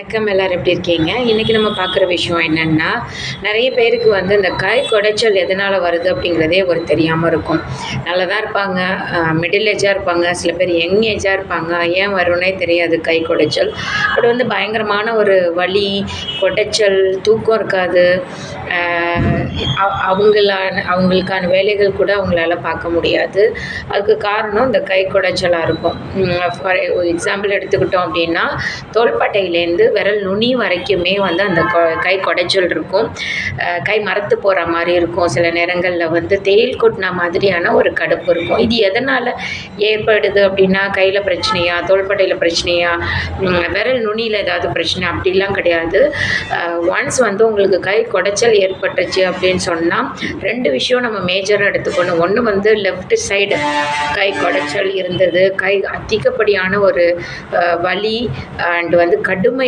வணக்கம் எல்லாரும் எப்படி இருக்கீங்க? இன்றைக்கி நம்ம பார்க்குற விஷயம் என்னென்னா நிறைய பேருக்கு வந்து இந்த கை குடைச்சல் எதனால் வருது அப்படிங்கிறதே ஒரு தெரியாமல் இருக்கும். நல்லா தான் இருப்பாங்க மிடில் ஏஜாக இருப்பாங்க சில பேர் யங் ஏஜாக இருப்பாங்க. ஏன் வரும்னே தெரியாது கை குடைச்சல். அது வந்து பயங்கரமான ஒரு வலி கொட்டைச்சல் தூக்கம் இருக்காது. அவங்களான அவங்களுக்கான வேலைகள் கூட அவங்களால பார்க்க முடியாது. அதுக்கு காரணம் இந்த கை கொடைச்சலாக இருக்கும். ஃபார் எக்ஸாம்பிள் எடுத்துக்கிட்டோம் அப்படின்னா தோள்பட்டையிலேருந்து விரல் நுனி வரைக்குமே வந்து அந்த கொ- கை கொடைச்சல் இருக்கும். கை மரத்து போகிற மாதிரி இருக்கும். சில நேரங்களில் வந்து தேயில் கொட்டின மாதிரியான ஒரு கடுப்பு இருக்கும். இது எதனால் ஏற்படுது அப்படின்னா கையில் பிரச்சனையா தோள்பட்டையில் பிரச்சனையா விரல் நுனியில் ஏதாவது பிரச்சனை அப்படிலாம் கிடையாது. ஒன்ஸ் வந்து உங்களுக்கு கை குடைச்சல் ஏற்பட்டுச்சு அப்படின்னு சொன்னால் ரெண்டு விஷயம் நம்ம மேஜராக எடுத்துக்கணும். ஒன்று வந்து லெஃப்ட் சைடு கை குடைச்சல் இருந்தது. கை அதிகப்படியான ஒரு வலி அண்ட் வந்து கடுமையான